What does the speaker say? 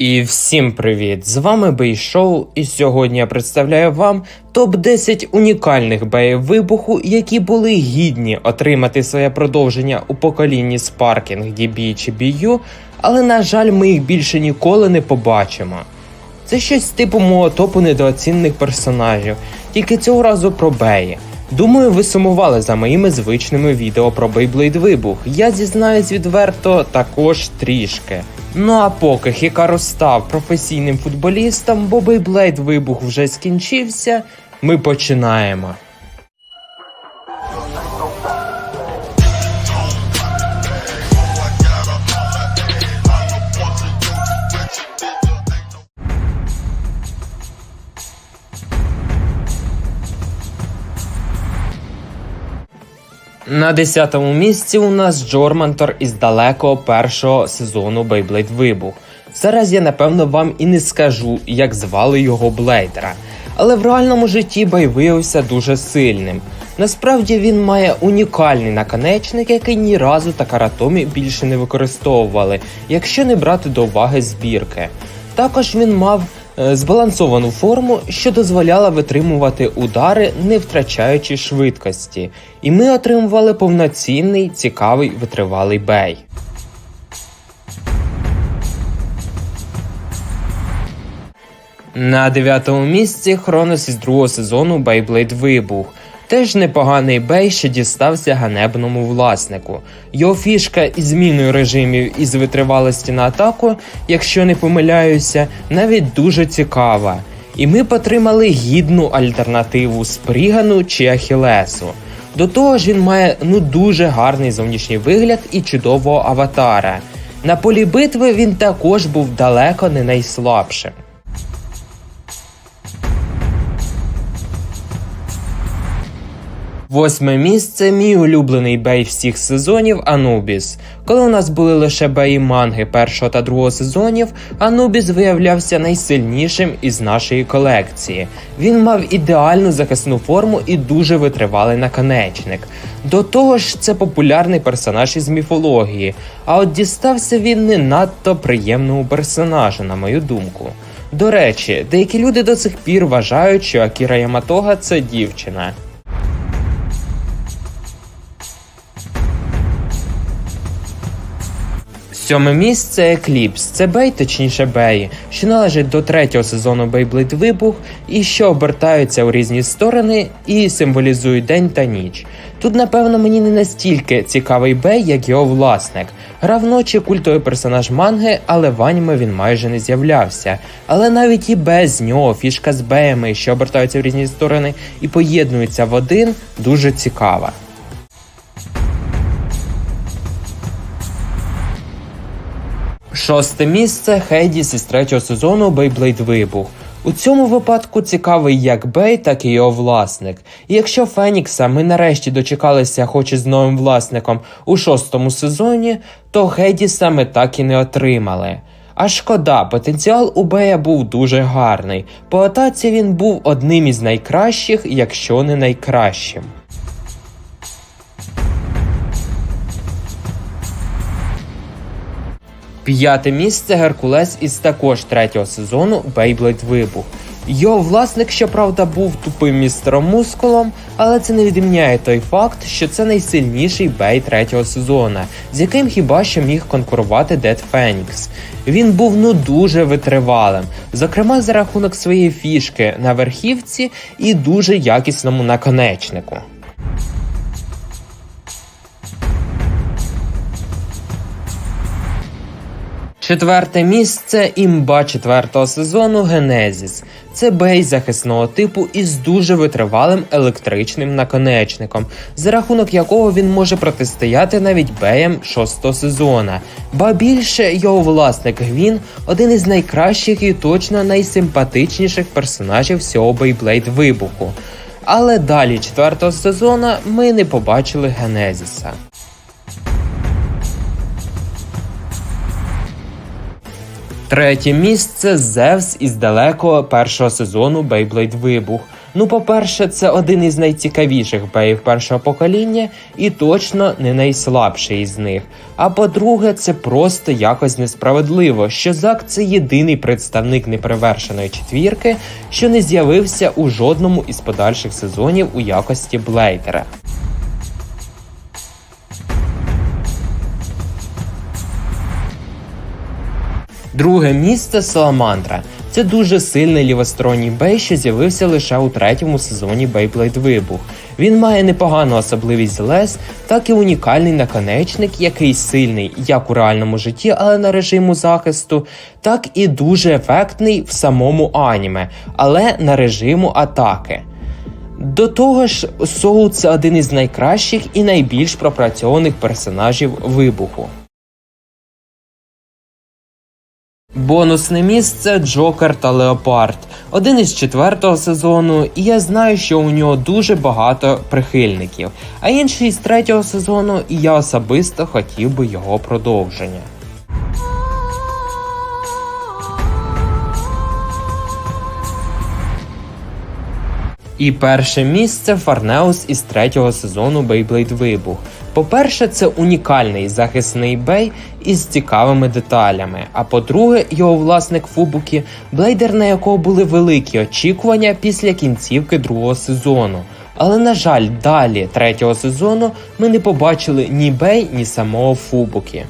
І всім привіт! З вами Бей Шоу, і сьогодні я представляю вам топ-10 унікальних беїв вибуху, які були гідні отримати своє продовження у поколінні Sparking, DB чи BU, але на жаль, ми їх більше ніколи не побачимо. Це щось типу мого топу недооцінених персонажів, тільки цього разу про беї. Думаю, ви сумували за моїми звичними відео про Beyblade Вибух. Я зізнаюсь відверто також трішки. Ну а поки Хікару став професійним футболістом, бо Бейблейд Вибух вже скінчився, ми починаємо. На 10-му місці у нас Джормантор із далекого першого сезону Beyblade Вибух. Зараз я напевно вам і не скажу, як звали його блейдера, але в реальному житті Бей виявився дуже сильним. Насправді він має унікальний наконечник, який ні разу Такаратомі більше не використовували, якщо не брати до уваги збірки. Також він мав збалансовану форму, що дозволяла витримувати удари, не втрачаючи швидкості, і ми отримували повноцінний, цікавий витривалий бей. На дев'ятому місці Хронос із другого сезону Beyblade Вибух. Теж непоганий бей, що дістався ганебному власнику. Його фішка із зміною режимів із витривалості на атаку, якщо не помиляюся, навіть дуже цікава. І ми потримали гідну альтернативу Спрігану чи Ахілесу. До того ж, він має ну дуже гарний зовнішній вигляд і чудового аватара. На полі битви він також був далеко не найслабшим. Восьме місце мій улюблений бей всіх сезонів Анубіс. Коли у нас були лише беї манги першого та другого сезонів, Анубіс виявлявся найсильнішим із нашої колекції. Він мав ідеальну захисну форму і дуже витривалий наконечник. До того ж, це популярний персонаж із міфології, а от дістався він не надто приємному персонажу, на мою думку. До речі, деякі люди до цих пір вважають, що Акіра Яматога це дівчина. Сьоме місце Екліпс. Це бей, точніше беї, що належить до третього сезону Beyblade Вибух і що обертаються у різні сторони і символізують день та ніч. Тут, напевно, мені не настільки цікавий бей, як його власник. Грав ночі культовий персонаж манги, але в аніме він майже не з'являвся. Але навіть і без нього фішка з беями, що обертаються в різні сторони і поєднуються в один, дуже цікава. Шосте місце Хейдіс із третього сезону Beyblade Вибух. У цьому випадку цікавий як Бей, так і його власник. І якщо Фенікса ми нарешті дочекалися, хоч і з новим власником у шостому сезоні, то Хейдіса ми так і не отримали. А шкода, потенціал у Бея був дуже гарний. По атаці він був одним із найкращих, якщо не найкращим. П'яте місце Геркулес із також третього сезону Beyblade Вибух. Його власник, щоправда, був тупим містером мускулом, але це не відміняє той факт, що це найсильніший бей третього сезону, з яким хіба що міг конкурувати Дед Фенікс. Він був ну дуже витривалим, зокрема за рахунок своєї фішки на верхівці і дуже якісному наконечнику. Четверте місце імба четвертого сезону Генезіс. Це бей захисного типу із дуже витривалим електричним наконечником, за рахунок якого він може протистояти навіть беям шостого сезона. Ба більше його власник Гвін один із найкращих і точно найсимпатичніших персонажів всього Beyblade вибуху. Але далі четвертого сезону ми не побачили Генезіса. Третє місце Зевс із далекого першого сезону Beyblade Вибух. Ну, по-перше, це один із найцікавіших беїв першого покоління і точно не найслабший із них. А по-друге, це просто якось несправедливо, що Зак це єдиний представник неперевершеної четвірки, що не з'явився у жодному із подальших сезонів у якості блейдера. Друге місце Саламандра. Це дуже сильний лівосторонній бей, що з'явився лише у третьому сезоні Beyblade Вибух. Він має непогану особливість лес, так і унікальний наконечник, який сильний як у реальному житті, але на режиму захисту, так і дуже ефектний в самому аніме, але на режиму атаки. До того ж, Соул це один із найкращих і найбільш пропрацьованих персонажів вибуху. Бонусне місце Джокер та Леопард. Один із четвертого сезону, і я знаю, що у нього дуже багато прихильників. А інший з третього сезону, і я особисто хотів би його продовження. І перше місце Фарнеус із третього сезону Beyblade Вибух. По-перше, це унікальний захисний бей із цікавими деталями. А по-друге, його власник Фубукі, блейдер на якого були великі очікування після кінцівки другого сезону. Але на жаль, далі третього сезону ми не побачили ні бей, ні самого Фубукі.